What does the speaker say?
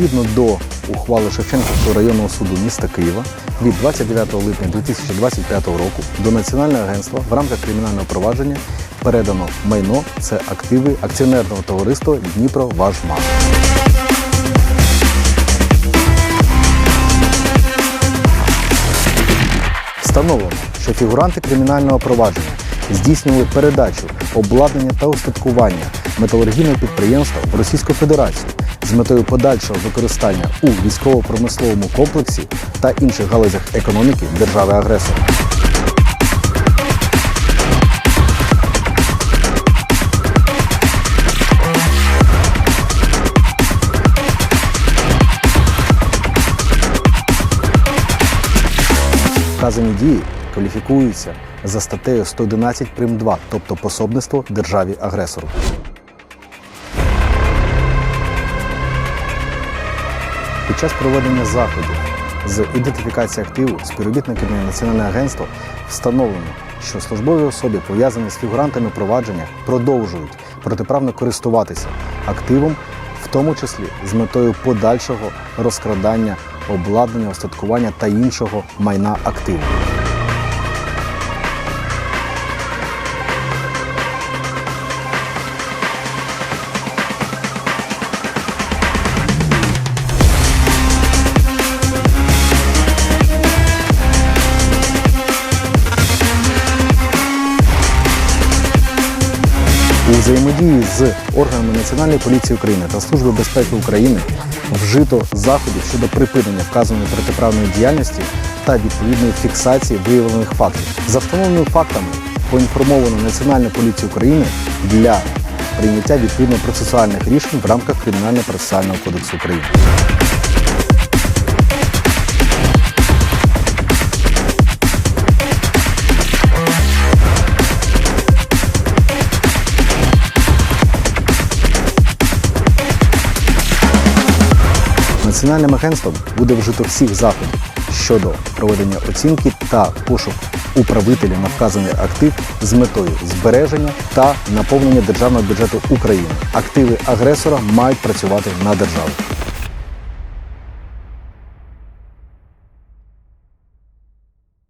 Відповідно до ухвали Шевченківського районного суду міста Києва від 29 липня 2025 року до Національного агентства в рамках кримінального провадження передано майно це активи акціонерного товариства Дніпроважмаш. Встановлено, що фігуранти кримінального провадження здійснювали передачу, обладнання та устаткування металургійного підприємства в Російську Федерацію з метою подальшого використання у військово-промисловому комплексі та інших галузях економіки держави-агресора. Вказані дії кваліфікуються за статтею 111 прим. 2, тобто пособництво державі-агресору. Під час проведення заходів з ідентифікації активу співробітниками Національного агентства встановлено, що службові особи, пов'язані з фігурантами провадження, продовжують протиправно користуватися активом, в тому числі з метою подальшого розкрадання, обладнання, остаткування та іншого майна активу. Взаємодії з органами Національної поліції України та Служби безпеки України вжито заходів щодо припинення вказаної протиправної діяльності та відповідної фіксації виявлених фактів. За встановленими фактами поінформовано Національну поліцію України для прийняття відповідно процесуальних рішень в рамках Кримінального процесуального кодексу України. Національним агентством буде вжито всіх заходів щодо проведення оцінки та пошук управителів на вказаний актив з метою збереження та наповнення державного бюджету України. Активи агресора мають працювати на державу.